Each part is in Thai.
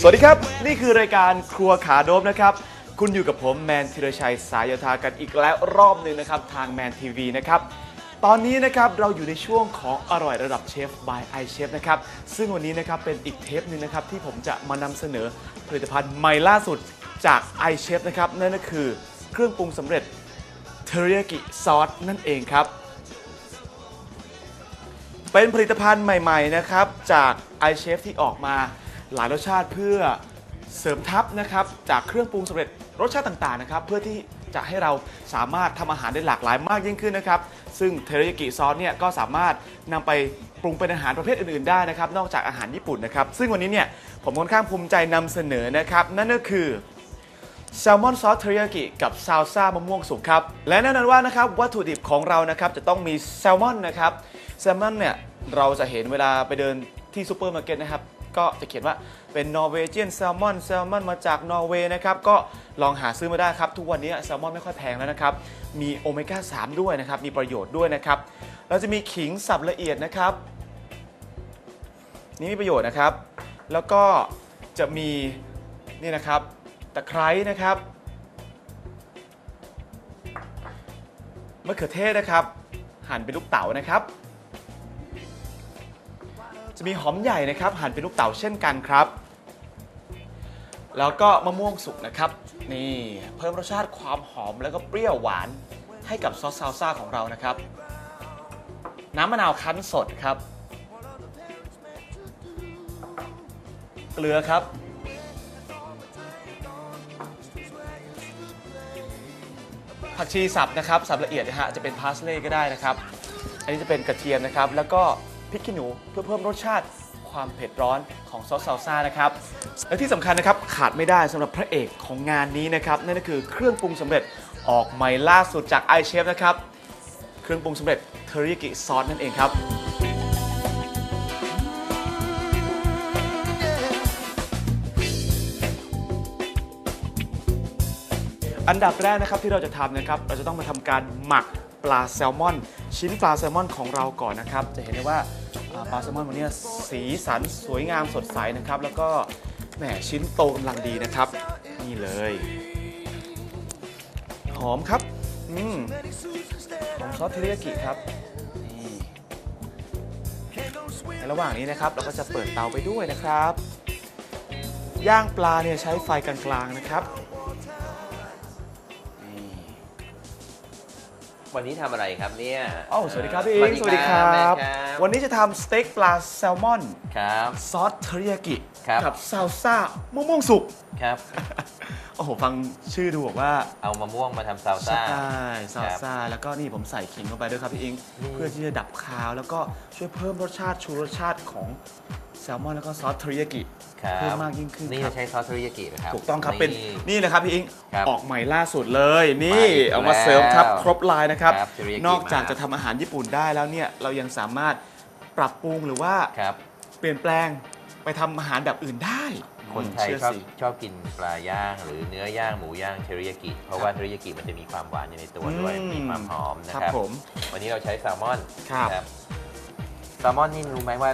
สวัสดีครับ นี่คือรายการครัวขาโดบนะครับ คุณอยู่กับผมแมนธีรชัยสายทากันอีกแล้วรอบหนึ่งนะครับ ทางแมนทีวีนะครับตอนนี้นะครับเราอยู่ในช่วงของอร่อยระดับเชฟ by i Chef นะครับซึ่งวันนี้นะครับเป็นอีกเทปหนึ่งนะครับที่ผมจะมานำเสนอผลิตภัณฑ์ใหม่ล่าสุดจาก i Chef นะครับนั่นก็คือเครื่องปรุงสำเร็จเทริยากิซอสนั่นเองครับ เป็นผลิตภัณฑ์ใหม่ ๆ นะครับ จาก iChef ที่ออกมาหลายรสชาติเพื่อเสริมทัพนะครับ จากเครื่องปรุงสำเร็จรสชาติต่างๆนะครับ เพื่อที่จะให้เราสามารถทำอาหารได้หลากหลายมากยิ่งขึ้นนะครับ ซึ่งเทริยากิซอสเนี่ยก็สามารถนำไปปรุงเป็นอาหารประเภทอื่นๆได้นะครับ นอกจากอาหารญี่ปุ่นนะครับ ซึ่งวันนี้เนี่ยผมค่อนข้างภูมิใจนำเสนอนะครับ นั่นก็คือแซลมอนซอสเทริยากิกับซาลซ่ามะม่วงสุกครับ และแน่นอนว่านะครับวัตถุดิบของเรานะครับจะต้องมีแซลมอนนะครับ แซลมอนเนี่ยเราจะเห็นเวลาไปเดินที่ซูเปอร์มาร์เก็ตนะครับก็จะเขียนว่าเป็นนอร์เวเจียนแซลมอนแซลมอนมาจากนอร์เวย์นะครับก็ลองหาซื้อมาได้ครับทุกวันนี้แซลมอนไม่ค่อยแพงแล้วนะครับมีโอเมก้า3ด้วยนะครับมีประโยชน์ด้วยนะครับเราจะมีขิงสับละเอียดนะครับ นี่มีประโยชน์นะครับ แล้วก็จะมีนี่นะครับตะไคร้นะครับมะเขือเทศนะครับ หั่นเป็นลูกเต๋านะครับ จะมีหอมใหญ่นะครับ หั่นเป็นลูกเต๋าเช่นกันครับ แล้วก็มะม่วงสุกนะครับ นี่เพิ่มรสชาติความหอมแล้วก็เปรี้ยวหวานให้กับซอสซาลซ่าของเรานะครับ น้ำมะนาวคั้นสดครับ เกลือครับ ผักชีสับนะครับสับละเอียดนะฮะจะเป็นพาสเลย์ก็ได้นะครับ อันนี้จะเป็นกระเทียมนะครับ แล้วก็ พริกขี้หนูเพื่อเพิ่มรสชาติความเผ็ดร้อนของซอสซาลซ่านะครับและที่สำคัญนะครับขาดไม่ได้สำหรับพระเอกของงานนี้นะครับนั่นก็คือเครื่องปรุงสำเร็จออกใหม่ล่าสุดจาก i Chef นะครับเครื่องปรุงสำเร็จเทอริยากิซอสนั่นเองครับ อันดับแรกนะครับที่เราจะทำนะครับเราจะต้องมาทำการหมักปลาแซลมอน ชิ้นปลาแซลมอนของเราก่อนนะครับ จะเห็นได้ว่า ปลาแซลมอนวันนี้สีสันสวยงามสดใสนะครับ แล้วก็แหมชิ้นโตกำลังดีนะครับ นี่เลย หอมครับอืมหอมซอสเทริยากิครับนี่ในระหว่างนี้นะครับ เราก็จะเปิดเตาไปด้วยนะครับ ย่างปลาเนี่ยใช้ไฟกลางๆนะครับ วันนี้ทำอะไรครับเนี่ยอ้าวสวัสดีครับพี่อิงสวัสดีครับ แม่ครับวันนี้จะทำสเต็กปลาแซลมอน ครับ ซอสเทริยากิ ครับ กับซาลซ่ามะม่วงสุก ครับ โอ้โห ฟังชื่อดูบอกว่าเอามะม่วงมาทำซาลซ่า ใช่ซาลซ่า แล้วก็นี่ผมใส่ขิงลงไปด้วยครับพี่อิง นี่ เพื่อที่จะดับคาว แล้วก็ช่วยเพิ่มรสชาติชูรสชาติของ แซลมอนแล้วก็ซอสเทริยากิครับเพิ่มมากยิ่งขึ้นนี่ครัจะบใช้ซอสเทริยากินะครับ ถูกต้องครับเป็นนี่นะครับพี่อิงครับออกใหม่ล่าสุดเลย นี่มาอีกเอามาเสริมทับแล้วครบลายนะครับ ครับ teriyaki นอกจากมาจะทำอาหารญี่ปุ่นได้แล้วเนี่ยเรายังสามารถปรับปรุงหรือว่าครับ เปลี่ยนแปลงไปทำอาหารแบบอื่นได้คนไทยเชื่อชอบสิ ชอบกินปลาย่างหรือเนื้อย่างหมูย่างเทริยากิ เพราะว่าเทริยากิมันจะมีความหวานอยู่ในตัวด้วยอืม มีความหอมนะคครัรับบผม วันนี้เราใช้แซลมอนครับ นะแซลมอนนี่รู้ไหมว่า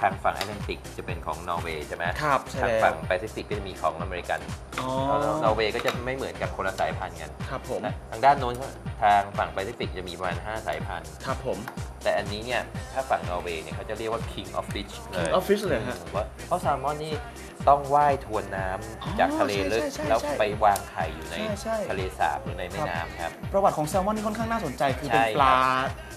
ทางฝั่งแอตแลนติกจะเป็นของนอร์เวย์ใช่ไหมครับใช่ทางแล้วฝั่งแปซิฟิกก็จะมีของอเมริกันอ๋อนอร์เวย์ก็จะไม่เหมือนกับคนละสายพันธุ์กันครับผมนะทางด้านโน้นทางฝั่งแปซิฟิกจะมีประมาณ5สายพันธุ์ครับผม แต่อันนี้เนี่ยถ้าฝั่งนอร์เวย์เนี่ยเขาจะเรียกว่า king of fish เลย King of Fish เลยฮะอืมว่าเพราะแซลมอนนี่ ต้องว่ายทวนน้ำอ๋อจากทะเลลึก ใช่ใช่ใช่แล้วไปวางไข่อยู่ในใช่ใช่ ทะเลสาบหรือในแม่น้ำครับ ประวัติของแซลมอนนี่ค่อนข้างน่าสนใจ คือเป็นใช่ปลา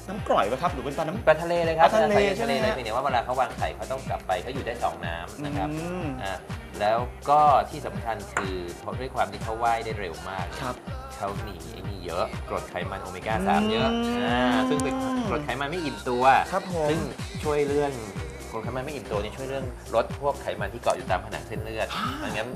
น้ำกร่อยไหมครับ หรือเป็นปลาน้ำปลาทะเลเลยครับปลาทะเลปใช่ไหมทะเลเลยฮะเพียงแต่ว่าเวลาเขาวางไข่เขาต้องกลับไปเขาอยู่ได้สองน้ำนะครับ อืมอ่าแล้วก็ที่สำคัญคือเพราะด้วยความที่เขาว่ายได้เร็วมากครับ เขามีไอ้นี่เยอะกรดไขมันโอเมก้า 3 เยอะอืม อ่าซึ่งเป็นกรดไขมันไม่อิ่มตัว ครับผม ซึ่งช่วยเรื่อง กรดไขมันไม่อิ่มตัวนี่ช่วยเรื่องลดพวกไขมันที่เกาะอยู่ตามผนังเส้นเลือดดังนั้น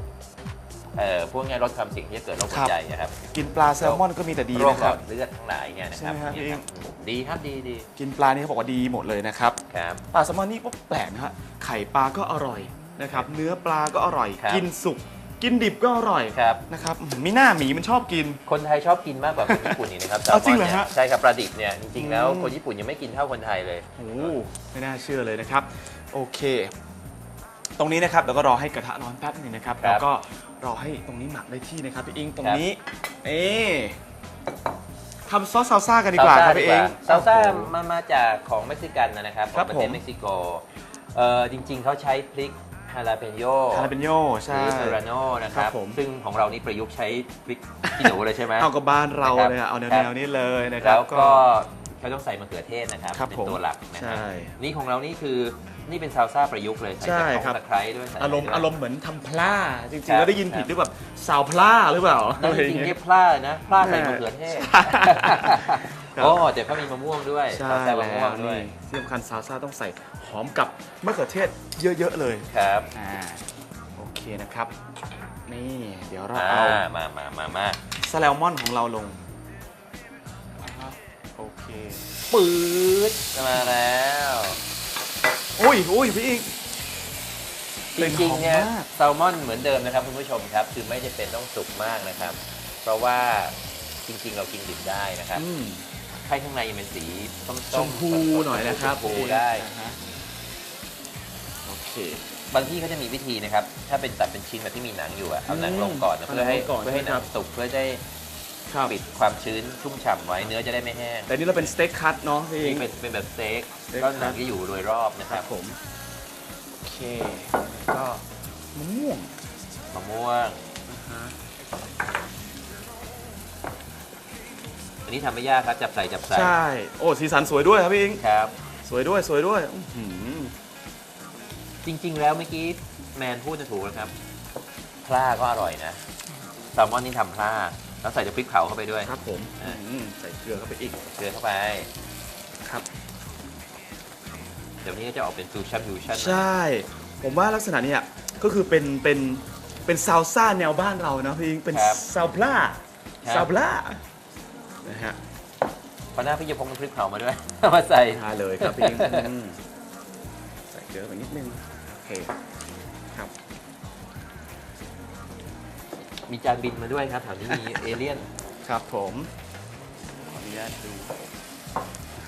เอ่อพวกนี้ลดความเสี่ยงที่จะเกิดโรคหัวใจนะครับกินปลาแซลมอนก็มีแต่ดีโรคนะหคลรัอบ ดเลือดทั้งหลายเนี่ยนะครับใช่ไหมครับเนี่ยพี่ ดีครับดีดีกินปลานี่เขาบอกว่าดีหมดเลยนะครับ ครับ ปลาแซลมอนนี่ก็แปลกนะฮะไข่ปลาก็อร่อยนะครับ เนื้อปลาก็อร่อย ครับ กินสุก กินดิบก็อร่อยครับ นะครับอื้อหือมีหน้าหมีมันชอบกิน คนไทยชอบกินมากกว่าคนญี่ปุ่นอีกนะครับเอาจริงเหรอแซลมนนี่ยฮะใช่ครับปลาดิบเนี่ยจริงๆแล้วอืม คนญี่ปุ่นยังไม่กินเท่าคนไทยเลย โอ้โหไม่น่าเชื่อเลยนะครับ โอเค ตรงนี้นะครับเราก็รอให้กระทะร้อนแป๊บหนึงนะครับครับแล้วก็รอให้ตรงนี้หมักได้ที่นะครับพี่อิงตรงนี้นี่ทำซอสซาลซ่ากันดีกว่าครับพี่อิงซาลซ่าโอ้โห มันมาจากของเม็กซิกันนะครับขครัองบประเทศผมเม็กซิโกเอ่อจริงๆเขาใช้พริก ฮาลาเปนโยคาราเปนโยหใช่ รือเซราโนนะคครัรับบ ผม ซึ่งของเรานี่ประยุกต์ใช้พริกขี้หนูเลยใช่ไหม เอากับบ้านเรานะครับเลยอะเอาแนครับวๆนี้เลยนะครัแล้บวก็เขาต้องใส่มะเขือเทศนะครับครับเป็นผมตัวหลักนะครับใช่ นี่ของเรานี่คือ นี่เป็นซาลซ่าประยุกต์เลยใส่ใช่จากขครัอบงตะไคร้ด้วยใส่อารมณ์ด้วยอารมณ์เหมือนทำพลาจริงครัๆบแล้วได้ยินผิดหรือแบบสาวพลาหรือเปล่านั่นจริงๆเรียกพลานะพลาใส่มะเขือเทศครับโอ้แต่เขามีมะม่วงด้วยใช่ซาลซ่ามะแล้ม่ววงด้วยนี่ที่สำคัญซาลซ่าต้องใส่หอมกับมะเขือเทศเยอะๆเลยครับอ่าโอเคนะครับ นี่เดี๋ยวเราอ่าเอามามามามาแซลมอนของเราลงโอเคปื๊ดมาแล้ว อุ้ยอุ้ยพี่อีกจเป็นริงๆเนี่ยหอมมาก แซลมอนเหมือนเดิมนะครับคุณผู้ชมครับคือไม่จำเป็นต้องสุกมากนะครับ เพราะว่าจริงๆ เรากินดิบได้นะครับอืมไข่ข้างในยังเป็นสีส้มๆชมพูหน่อยนะครับชมพูได้อ่าฮะโอเค บางที่เขาจะมีวิธีนะครับ ถ้าเป็นตัดเป็นชิ้นแบบที่มีหนังอยู่อะเอาหนังลงก่อนนะอืมเพื่อให้เอาหนังลงก่อนเพื่อให้หนัครังบสุกเพื่อได้ ครับปิดความชื้นชุ่มฉ่ำไว้เนื้อจะได้ไม่แห้งแต่นี่เราเป็นสเต็กคัตเนาะพี่อินี่ง เป็นเป็นแบบสเต็กสเต็ก ก็หนังจะอยู่โดยรอบนะคครัรับบผม โอเคแล้วก็มะม่วงมะม่วง อันนี้ทำไม่ยากครับจับใส่จับใส่ใช่ โอ้สีสันสวยด้วยครับพี่อิงครับ สวยด้วยสวยด้วยอื้อหือจริง ๆ แล้วเมื่อกี้แมนพูดจะถูกนะครับ พลาก็อร่อยนะแซลมอนนี่ทำพลา แล้วใส่จะพริกเผาเข้าไปด้วยครับผมอ่าอืมใส่เกลือเข้าไปอีกเกลือเข้าไปครับ เดี๋ยวนี้ก็จะออกเป็นฟิวชั่นฟิวชั่นใช่ ผมว่าลักษณะเนี้ยก็คือเป็นเป็นเป็นซาลซ่าแนวบ้านเรานะพี่อิงเป็นซาลพลาซาลพลานะฮะพอหน้าพี่จะพกน้ำพริกเผามาด้วยมาใส่ทาเลยครับพี่อิงอืมใส่เกลือไปนิดนึงโอเค มีจานบินมาด้วยครับแถวนี้มีเอเลี่ยนครับผมขออนุญาตดู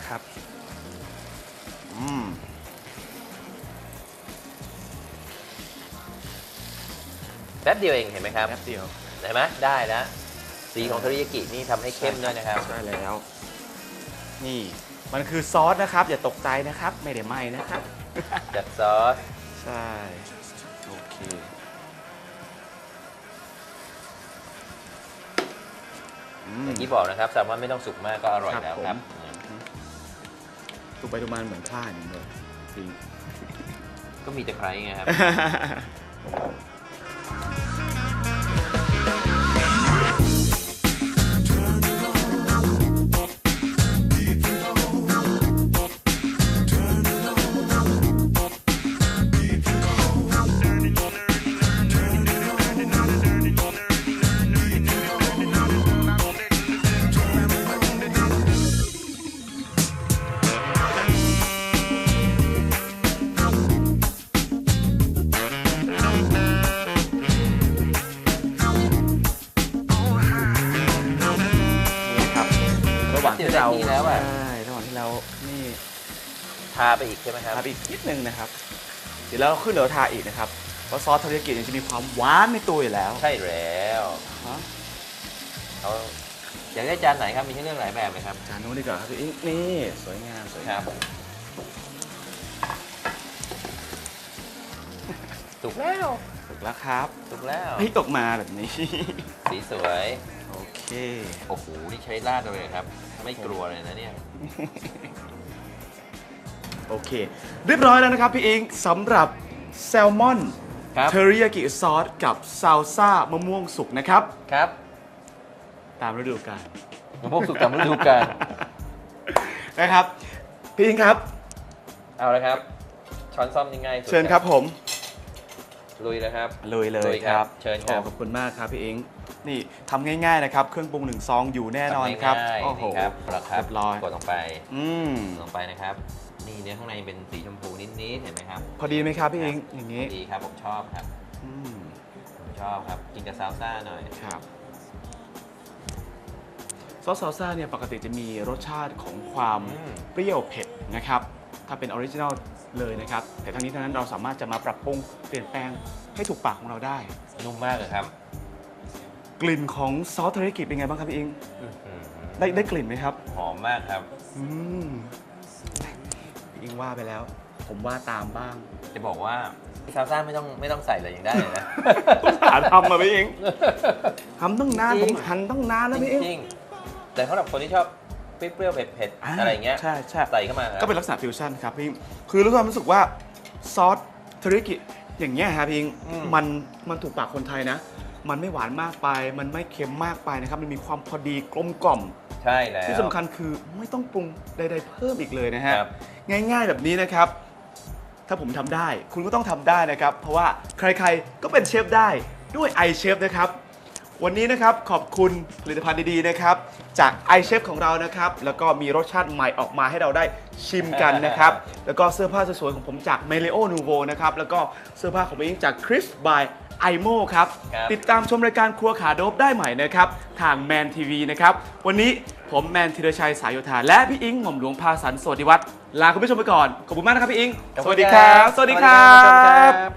ครับอืมแป๊บเดียวเองเห็นไหมครับแป๊บเดียวเห็นไหมได้แล้วสีของเทริยากินี่ทำให้เข้มด้วยนะครับใช่แล้ว นี่มันคือซอสนะครับ อย่าตกใจนะครับ ไม่ได้ไหม้นะครับจัดซอสใช่ โอเค อืมอย่างที่บอกนะครับแซลมอนไม่ต้องสุกมากก็อร่อยครับแล้วครับผมดูไปดูมาเหมือนพลาดอย่างนี้เลยจริงก็มีตะไคร้ไงครับ ที่เราเดี๋ยวนาทีแล้วอะ ใช่ระหว่างที่เรานี่ทาไปอีกใช่ไหมครับ ทาไปอีกนิดนึงนะครับ เดี๋ยวเราขึ้นเหลือทาอีกนะครับ เพราะซอสทาริยากิเนี่ยจะมีความหวานในตัวอยู่แล้วใช่แล้วฮะเอาอยากได้จานไหนครับ มีให้เลือกหลายแบบเลยครับ จานนู้นดีกว่าครับพี่อิงนี่สวยงามสวยครังาบมสุกแล้วถูกแล้วครับสุกแล้วให้ตกมาแบบนี้ สีสวย โอเค โอ้โห นี่ใช้ราดเลยครับ ไม่กลัวเลยนะเนี่ย โอเค เรียบร้อยแล้วนะครับพี่อิงสำหรับแซลมอนครับ เทอริยากิซอสกับซาลซ่ามะม่วงสุกนะครับ ครับตามฤดูกาลมะม่วงสุกตามฤดูกาลนะครับ พี่อิงครับ เอาละครับ ช้อนซ่อมยังไงสุดเชิญครับผม ลุยเลยครับ ลุยเลยลุยคครัรับบเชิญครับโอ้ขอบคุณมากครับพี่อิง นี่ทำง่ายๆนะครับ เครื่องปรุงหนึ่งซองอยู่แน่นอนครับง่ายๆโอ้โหนี่ครับแล้วครับเรียบร้อยกดลงไปอืมลงไปนะครับ นี่เนื้อข้างในเป็นสีชมพูนิดๆเห็นไหมครับพอดีไหมครับพี่อิงอย่างนี้ดีครับผมชอบครับอืมผมชอบครับกินกับซาลซ่าหน่อย ครับซอสซาลซ่าเนี่ยปกติจะมีรสชาติของความอืม เปรี้ยวเผ็ดนะครับ ถ้าเป็นออริจินัลเลยนะครับ แต่ทั้งนี้ทั้งนั้นเราสามารถจะมาปรับปรุงเปลี่ยนแปลงให้ถูกปากของเราได้ นุ่มมากเลยครับ กลิ่นของซอสเทอริยากิเป็นไงบ้างครับพี่อิงอื้อหือได้ได้กลิ่นไหมครับหอมมากครับ อืมพี่อิงว่าไปแล้ว ผมว่าตามบ้าง จะบอกว่าซาลซ่าไม่ต้องไม่ต้องใส่เลยยังได้เลยนะ ต้องหาทำมาพี่อิงทำต้องนานจผริง มหันต้องนานแล้วพี่อิง จริงๆแต่สำหรับคนที่ชอบเปรี้ยวๆเผ็ดๆอะไรเงี้ยใช่ใช่ใส่เข้ามาครับ ก็เป็นลักษณะฟิวชั่นครับพี่คือรู้ความรู้สึกว่าซอสเทอริยากิอย่างเงี้ยครับพี่อิงอืม มันมันถูกปากคนไทยนะ มันไม่หวานมากไป มันไม่เค็มมากไปนะครับ มันมีความพอดีกลมกล่อม ใช่แล้ว ที่สำคัญคือไม่ต้องปรุงใด ๆ เพิ่มอีกเลยนะฮะ ครับง่ายๆแบบนี้นะครับ ถ้าผมทำได้ คุณก็ต้องทำได้นะครับ เพราะว่าใครๆก็เป็นเชฟได้ด้วย iChef นะครับ วันนี้นะครับขอบคุณผลิตภัณฑ์ดีๆนะครับ จาก iChef ของเรานะครับ แล้วก็มีรสชาติใหม่ออกมาให้เราได้ชิมกันนะครับ แล้วก็เสื้อผ้าสวยๆของผมจาก m e l e o Nuvo นะครับ แล้วก็เสื้อผ้าของผมเองจาก Chris by IMO ครับครับติดตามชมรายการครัวขาโดบได้ใหม่นะครับทางแมนทีวีนะครับวันนี้ผมแมนธีรชัยสายโยธาและพี่อิงหม่อมหลวงพาสันสวัสดิวัฒน์ลาคุณผู้ชมไปก่อนขอบคุณมากนะครับพี่อิงขอบสคุณวัสดีครับครับ สวัสดีครัสวัสดีครับบ